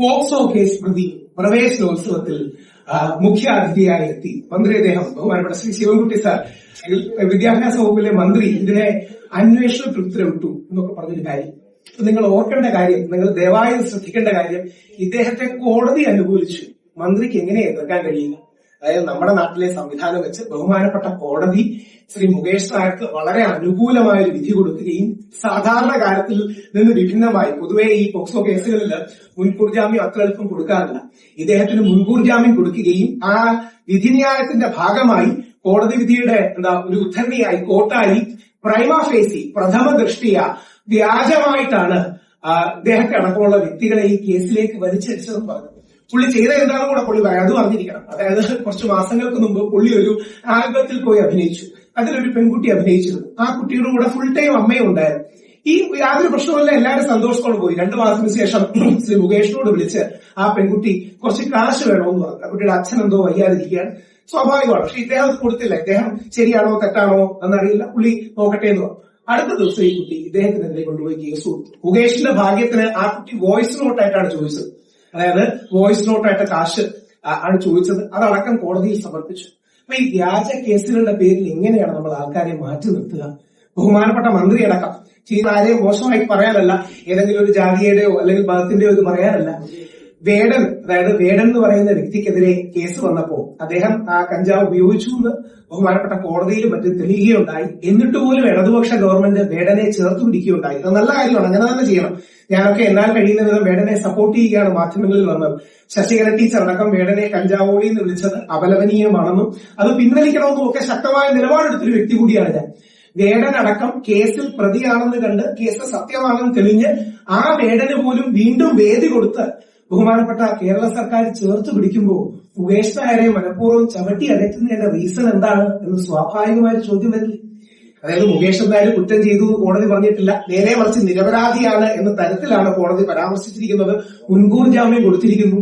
POCSO case പ്രതി പ്രവേശനോത്സവത്തിൽ മുഖ്യ അതിഥിയായി എത്തി മന്ത്രി അദ്ദേഹം. ബഹുമാനപ്പെട്ട ശ്രീ ശിവൻകുട്ടി സാർ. വിദ്യാഭ്യാസ വകുപ്പിലെ മന്ത്രി ഇതിനെ അന്വേഷണത്തിൽ ഉത്തരവിട്ടു എന്നൊക്കെ പറഞ്ഞൊരു കാര്യം. നിങ്ങൾ ഓർക്കേണ്ട കാര്യം നിങ്ങൾ ദയവായി ശ്രദ്ധിക്കേണ്ട കാര്യം ഇദ്ദേഹത്തെ കോടതി അനുകൂലിച്ചു മന്ത്രിക്ക് എങ്ങനെ എതിർക്കാൻ കഴിയുക അതായത് നമ്മുടെ നാട്ടിലെ സംവിധാനം വെച്ച് ബഹുമാനപ്പെട്ട കോടതി ശ്രീ മുകേഷ് നായർക്ക് വളരെ അനുകൂലമായ ഒരു വിധി കൊടുക്കുകയും സാധാരണ കാര്യത്തിൽ നിന്ന് വിഭിന്നമായി പൊതുവെ ഈ പോക്സോ കേസുകളിൽ മുൻകൂർ ജാമ്യം അത്ര എളുപ്പം കൊടുക്കാറില്ല. ഇദ്ദേഹത്തിന് മുൻകൂർ ജാമ്യം കൊടുക്കുകയും ആ വിധിന്യായത്തിന്റെ ഭാഗമായി കോടതി വിധിയുടെ എന്താ ഒരു ഉദ്ധരണിയായി കോട്ടായി പ്രൈമ ഫേസി പ്രഥമ ദൃഷ്ടിയ വ്യാജമായിട്ടാണ് ഇദ്ദേഹത്തെ അടക്കമുള്ള വ്യക്തികളെ ഈ കേസിലേക്ക് വലിച്ചടിച്ചതെന്ന് പറഞ്ഞു. പുള്ളി ചെയ്ത എന്താണോ കൂടെ പുള്ളി അത് പറഞ്ഞിരിക്കണം. അതായത് കുറച്ച് മാസങ്ങൾക്ക് മുമ്പ് പുള്ളി ഒരു ആൽബത്തിൽ പോയി അഭിനയിച്ചു. അതിലൊരു പെൺകുട്ടി അഭിനയിച്ചിരുന്നു. ആ കുട്ടിയുടെ കൂടെ ഫുൾ ടൈം അമ്മയും ഉണ്ടായിരുന്നു. ഈ യാതൊരു പ്രശ്നവുമില്ല എല്ലാവരും സന്തോഷത്തോടെ പോയി. രണ്ടു മാസത്തിന് ശേഷം ശ്രീ മുകേഷിനോട് വിളിച്ച് ആ പെൺകുട്ടി കുറച്ച് കാശ് വേണമെന്ന് പറഞ്ഞു. കുട്ടിയുടെ അച്ഛൻ എന്തോ വയ്യാതിരിക്കുകയാണ്. സ്വാഭാവികമാണ്. പക്ഷെ ഇദ്ദേഹം കൊടുത്തില്ല. ഇദ്ദേഹം ശരിയാണോ തെറ്റാണോ എന്നറിയില്ല. പുള്ളി നോക്കട്ടെ എന്ന് പറഞ്ഞു. അടുത്ത ദിവസം ഈ കുട്ടി ഇദ്ദേഹത്തിനെതിരെ കൊണ്ടുപോയി കേസ് കൊടുത്തു. മുകേഷിന്റെ ഭാഗ്യത്തിന് ആ കുട്ടി വോയിസ് നോട്ടായിട്ടാണ് ചോദിച്ചത്. അതായത് വോയിസ് നോട്ടായിട്ട് കാശ് ആണ് ചോദിച്ചത്. അതടക്കം കോടതിയിൽ സമർപ്പിച്ചു. അപ്പൊ ഈ വ്യാജ കേസുകളുടെ പേരിൽ എങ്ങനെയാണ് നമ്മൾ ആൾക്കാരെ മാറ്റി നിർത്തുക? ബഹുമാനപ്പെട്ട മന്ത്രി അടക്കം. ചെയ്ത ആരെയും മോശമായി പറയാനല്ല. ഏതെങ്കിലും ഒരു ജാതിയുടെയോ അല്ലെങ്കിൽ മതത്തിന്റെയോ ഇത് പറയാനല്ല. വേടൻ അതായത് വേടൻ എന്ന് പറയുന്ന വ്യക്തിക്കെതിരെ കേസ് വന്നപ്പോൾ അദ്ദേഹം ആ കഞ്ചാവ് ഉപയോഗിച്ചു എന്ന് ബഹുമാനപ്പെട്ട കോടതിയിലും മറ്റും തെളിയുകയുണ്ടായി. എന്നിട്ട് പോലും ഇടതുപക്ഷ ഗവൺമെന്റ് വേടനെ ചേർത്ത് പിടിക്കുകയുണ്ടായി അത് നല്ല കാര്യമാണ്. അങ്ങനെ തന്നെ ചെയ്യണം. ഞാനൊക്കെ എന്നാൽ കഴിയുന്ന വിധം വേടനെ സപ്പോർട്ട് ചെയ്യുകയാണ് മാധ്യമങ്ങളിൽ വന്നത്. ശശികല ടീച്ചർ അടക്കം വേടനെ കഞ്ചാവോളി എന്ന് വിളിച്ചത് അപലപനീയമാണെന്നും അത് പിൻവലിക്കണമെന്നും ഒക്കെ ശക്തമായ നിലപാടെടുത്തൊരു വ്യക്തി കൂടിയാണ് ഞാൻ. വേടനടക്കം കേസിൽ പ്രതിയാണെന്ന് കണ്ട് കേസ് സത്യമാണെന്ന് തെളിഞ്ഞ് ആ വേടന് പോലും വീണ്ടും വേദി കൊടുത്ത് ബഹുമാനപ്പെട്ട കേരള സർക്കാർ ചേർത്ത് പിടിക്കുമ്പോൾ മുകേഷ് മനഃപൂർവം ചവിട്ടി അകറ്റുന്നതിന്റെ റീസൺ എന്താണ് എന്ന് സ്വാഭാവികമായ ചോദ്യം വരില്ലേ. അതായത് മുകേഷ് എന്തായാലും കുറ്റം ചെയ്തു എന്ന് കോടതി പറഞ്ഞിട്ടില്ല. നേരെ മറിച്ച് നിരപരാധിയാണ് എന്ന തരത്തിലാണ് കോടതി പരാമർശിച്ചിരിക്കുന്നത്. മുൻകൂർ ജാമ്യം കൊടുത്തിരിക്കുന്നു.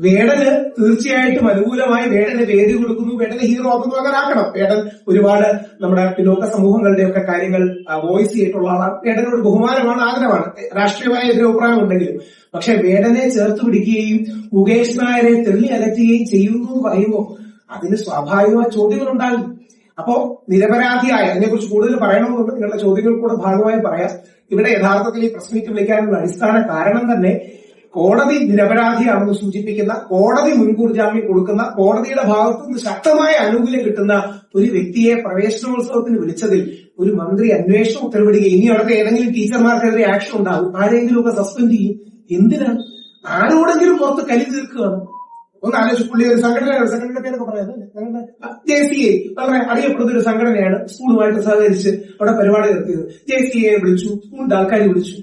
വേടന് തീർച്ചയായിട്ടും അനുകൂലമായി വേടന് വേദി കൊടുക്കുന്നു വേടന് ഹീറോ ആക്കുന്നു അങ്ങനെ ആക്കണം. വേടൻ ഒരുപാട് നമ്മുടെ പിന്നോക്ക സമൂഹങ്ങളുടെ ഒക്കെ കാര്യങ്ങൾ വോയിസ് ചെയ്തിട്ടുള്ള ആളാണ്. വേടനോട് ബഹുമാനമാണ് ആഗ്രഹമാണ് രാഷ്ട്രീയമായ എതിരഭിപ്രായം ഉണ്ടെങ്കിലും. പക്ഷെ വേടനെ ചേർത്ത് പിടിക്കുകയും മുകേഷ് നായരെ തെള്ളി അലറ്റുകയും ചെയ്യുന്നു എന്ന് പറയുമ്പോൾ അതിന് സ്വാഭാവികമായ ചോദ്യങ്ങൾ ഉണ്ടാകും അപ്പോ നിരപരാധിയായ അതിനെക്കുറിച്ച് കൂടുതൽ പറയണമെന്നുണ്ട്. നിങ്ങളുടെ ചോദ്യങ്ങൾ കൂടെ ഭാഗമായി പറയാം. ഇവിടെ യഥാർത്ഥത്തിൽ ഈ പ്രശ്നത്തിൽ വിളിക്കാനുള്ള അടിസ്ഥാന കാരണം തന്നെ കോടതി നിരപരാധിയാണെന്ന് സൂചിപ്പിക്കുന്ന കോടതി മുൻകൂർ ജാമ്യം കൊടുക്കുന്ന കോടതിയുടെ ഭാഗത്തു നിന്ന് ശക്തമായ ആനുകൂല്യം കിട്ടുന്ന ഒരു വ്യക്തിയെ പ്രവേശനോത്സവത്തിന് വിളിച്ചതിൽ ഒരു മന്ത്രി അന്വേഷണം ഉത്തരവിടുക ഇനി അവിടുത്തെ ഏതെങ്കിലും ടീച്ചർമാർക്കെതിരെ ആക്ഷൻ ഉണ്ടാകും ആരെങ്കിലും ഒക്കെ സസ്പെൻഡ് ചെയ്യും. എന്തിനാണ് ആരോടെങ്കിലും പുറത്ത് കലി തീർക്കുകയാണ് ഒന്ന് ആലോചിച്ച് പുള്ളി ഒരു സംഘടനയാണ്. സംഘടനയുടെ പേരൊക്കെ പറയാം. J C A. വളരെ അറിയപ്പെടുന്ന ഒരു സംഘടനയാണ്. സ്കൂളുമായിട്ട് സഹകരിച്ച് അവിടെ പരിപാടി നടത്തിയത്. ജെ സി എ വിളിച്ചു. മൂന്ന് ആൾക്കാരെ വിളിച്ചു.